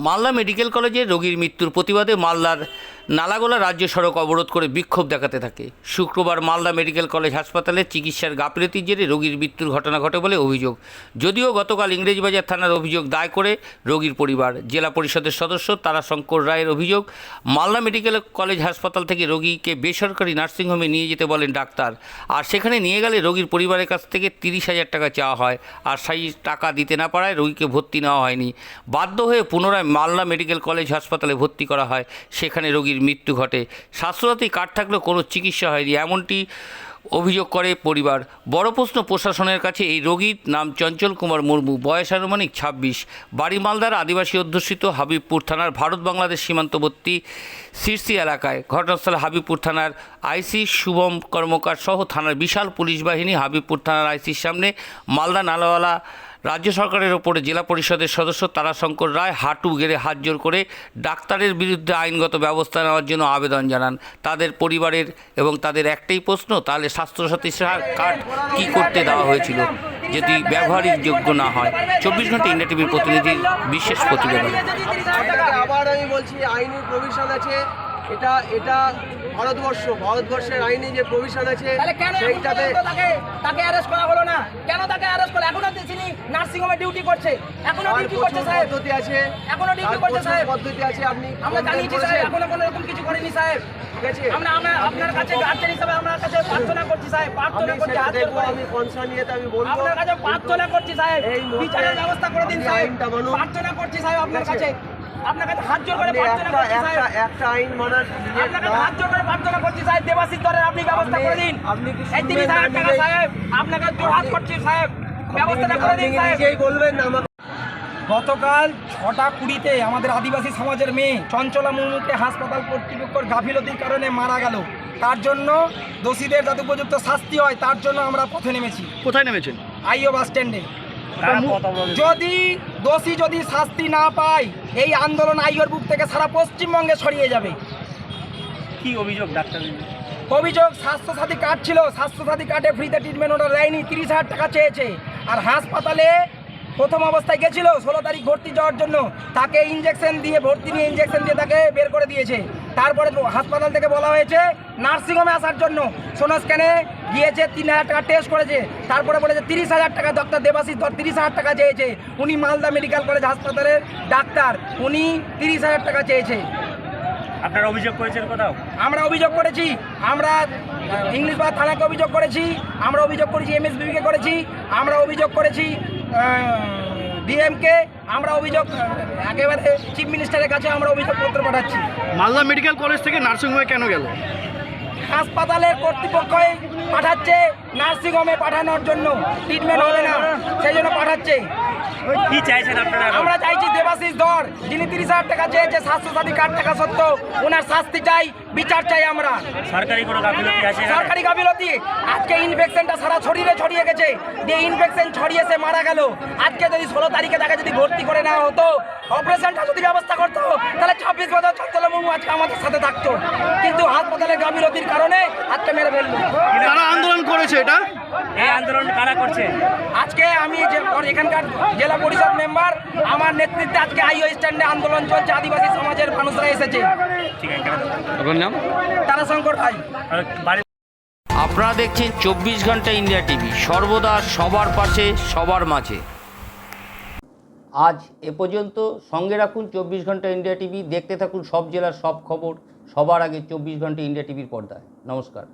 Malda medical কলেজে রোগীর মৃত্যুর প্রতিবাদে মালদার নালাগোলা রাজ্য সড়ক অবরোধ করে বিক্ষোভ দেখাতে থাকে। শুক্রবার মালদা মেডিকেল কলেজ হাসপাতালে চিকিৎসার গাফিলতির জেরে রোগীর মৃত্যুর ঘটনা ঘটে বলে অভিযোগ। যদিও গতকাল ইংরেজবাজার থানার অভিযোগ দায় করে রোগীর পরিবার। জেলা পরিষদের সদস্য তারাশঙ্কর রায়ের অভিযোগ, মালদা মেডিকেল কলেজ হাসপাতাল থেকে রোগীকে বেসরকারি নার্সিংহোমে নিয়ে যেতে বলেন ডাক্তার। আর সেখানে নিয়ে গেলে রোগীর পরিবারের কাছ থেকে তিরিশ হাজার টাকা চাওয়া হয়। আর সেই টাকা দিতে না পারায় রোগীকে ভর্তি নেওয়া হয়নি। বাধ্য হয়ে পুনরায় মালদা মেডিকেল কলেজ হাসপাতালে ভর্তি করা হয়। সেখানে রোগীর মৃত্যু ঘটে। স্বাস্থ্যসাথী কার্ড থাকলেও কোনো চিকিৎসা হয়নি। এমনটি অভিযোগ করে পরিবার। বড় প্রশ্ন প্রশাসনের কাছে, এই রোগীর নাম চঞ্চল কুমার মুর্মু, বয়স আনুমানিক ছাব্বিশ। বাড়ি মালদার আদিবাসী অধ্যুষিত হাবিবপুর থানার ভারত বাংলাদেশ সীমান্তবর্তী শীর্ষি এলাকায়। ঘটনাস্থলে হাবিবপুর থানার আইসি শুভম কর্মকার সহ থানার বিশাল পুলিশ বাহিনী হাবিবপুর থানার আইসির সামনে মালদা নালাওয়ালা রাজ্য সরকারের ওপরে জেলা পরিষদের সদস্য তারাশঙ্কর রায় হাঁটু গেড়ে হাত জোর করে ডাক্তারের বিরুদ্ধে আইনগত ব্যবস্থা নেওয়ার জন্য আবেদন জানান। তাদের পরিবারের এবং তাদের একটাই প্রশ্ন তাহলে স্বাস্থ্যসাথী সা- কার্ড কী করতে দেওয়া হয়েছিল যদি ব্যবহারিক যোগ্য না হয়? চব্বিশ ঘণ্টা ইন্ডিয়া টিভির প্রতিনিধির বিশেষ প্রতিবেদন। আবার আমি বলছি আইনি প্রভিশন আছে। এটা এটা ভারতবর্ষ ভারতবর্ষের আইনে যে প্রভিশন আছে সেইটাতে তাকে তাকে অ্যারেস্ট করা হলো না কেন তাকে অ্যারেস্ট করল এখনও তিনি নার্সিং হোমে ডিউটি করছে। এখনও ডিউটি করছে সাহেব। পদ্ধতি আছে। এখনও ডিউটি করছে সাহেব। পদ্ধতি আছে আপনি আমরা জানিয়েছি? সাহেব এখনও কোনো রকম কিছু করেনি সাহেব। ঠিক আছে। আমরা আমরা আপনার কাছে গার্জেন হিসাবে আপনার কাছে প্রার্থনা করছি সাহেব। প্রার্থনা করছি হাত করে। আমি কনসার্ন নিয়েতে আমি বলব। আপনার কাছে প্রার্থনা করছি সাহেব। বিচারের ব্যবস্থা করে দিন সাহেব। প্রার্থনা করছি সাহেব আপনার? কাছে। আপনার কাছে হাত জোর করে প্রার্থনা একটা করছি একটা সাহেব। একটা আইন মানার আপনার কাছে না। হাত জোর করে প্রার্থনা করছি সাহেব। দেবাশিস দরের আপনি ব্যবস্থা করে দিন। আপনি কি এই হাজার টাকা? সাহেব? আপনাকে জোর হাত করছি সাহেব। ব্যবস্থাটা করে দিন নিজেই বলবেন আমাকে। গতকাল ছটা কুড়িতে আমাদের আদিবাসী সমাজের মেয়ে চঞ্চলা মুর্মুকে হাসপাতাল কর্তৃপক্ষের গাফিলতির কারণে মারা গেল। তার জন্য দোষীদের যাতে উপযুক্ত শাস্তি হয় তার জন্য আমরা পথে নেমেছি। কোথায় নেমেছেন? আইও বাস স্ট্যান্ডে। যদি দোষী যদি শাস্তি না পায় এই আন্দোলন আইওর বুক থেকে সারা পশ্চিমবঙ্গে ছড়িয়ে যাবে। কি অভিযোগ ডাক্তার অভিযোগ স্বাস্থ্যসাথী কার্ড ছিল। স্বাস্থ্যসাথী কার্ডে ফ্রিতে ট্রিটমেন্ট ওটা দেয়নি। তিরিশ হাজার টাকা চেয়েছে। আর হাসপাতালে প্রথম অবস্থায় গেছিল, ষোলো তারিখ ভর্তি যাওয়ার জন্য। তাকে ইঞ্জেকশন দিয়ে, ভর্তি নিয়ে ইঞ্জেকশন দিয়ে তাকে বের করে দিয়েছে। তারপরে হাসপাতাল থেকে বলা হয়েছে, নার্সিংহোমে আসার জন্য। সোনো স্ক্যানে গিয়েছে, তিন হাজার টাকা টেস্ট করেছে। তারপরে বলেছে, তিরিশ হাজার টাকা ডক্টর দেবাশিস ধর, তিরিশ হাজার টাকা চেয়েছে। উনি মালদা মেডিকেল কলেজ হাসপাতালের ডাক্তার। উনি তিরিশ হাজার টাকা চেয়েছে। আপনারা অভিযোগ করেছেন কোথাও? আমরা অভিযোগ করেছি আমরা ইংলিশ বা থানাকে অভিযোগ করেছি আমরা অভিযোগ করেছি এম এমএসবিকে করেছি আমরা অভিযোগ করেছি ডিএমকে আমরা অভিযোগ একেবারে চিফ মিনিস্টারের কাছে আমরা অভিযোগপত্র পাঠাচ্ছি। মালদা মেডিকেল কলেজ থেকে নার্সিংহোমে কেন গেল? হাসপাতালের কর্তৃপক্ষই পাঠাচ্ছে নার্সিংহোমে পাঠানোর জন্য। ট্রিটমেন্ট হবে না সেই জন্য পাঠাচ্ছে। কি চাইছেন আপনারা আমরা চাইছি দেবাশিস ধর যিনি তিরিশ হাজার টাকা চেয়েছে স্বাস্থ্যসাথী কার্ড টাকা সত্ত্বেও ওনার শাস্তি চাই বিচার চাই আমরা। সরকারি কোনো গাফিলতি আছে সরকারি গাফিলতি? আজকে ইনফেকশনটা সারা শরীরে ছড়িয়ে গেছে। যে ইনফেকশন ছড়িয়ে সে মারা গেল। আজকে যদি ষোলো তারিখে তাকে যদি ভর্তি করে নেওয়া হতো অপারেশনটা যদি ব্যবস্থা করতো তাহলে ছাব্বিশ বছর চঞ্চল মুর্মু আজকে আমাদের সাথে থাকতো। কিন্তু হাসপাতালের গাফিলতির কারণে আজকে মেরে ফেলল। কারা আন্দোলন করেছে এটা? এই আন্দোলন কারা করছে? আজকে আমি এখানকার জেলা পরিষদ মেম্বার আমার নেতৃত্বে আজকে আইও স্ট্যান্ডে আন্দোলন চলছে আদিবাসী সমাজের মানুষরা এসেছে। ঠিক আছে আপনার নাম? তারাশঙ্কর ভাই। আপনারা দেখছেন চব্বিশ ঘণ্টা ইন্ডিয়া টিভি সর্বদা সবার পাশে সবার মাঝে। আজ এ পর্যন্ত সঙ্গে রাখুন চব্বিশ ঘণ্টা ইন্ডিয়া টিভি দেখতে থাকুন সব জেলার সব খবর সবার আগে চব্বিশ ঘণ্টা ইন্ডিয়া টিভির পর্দায়। নমস্কার।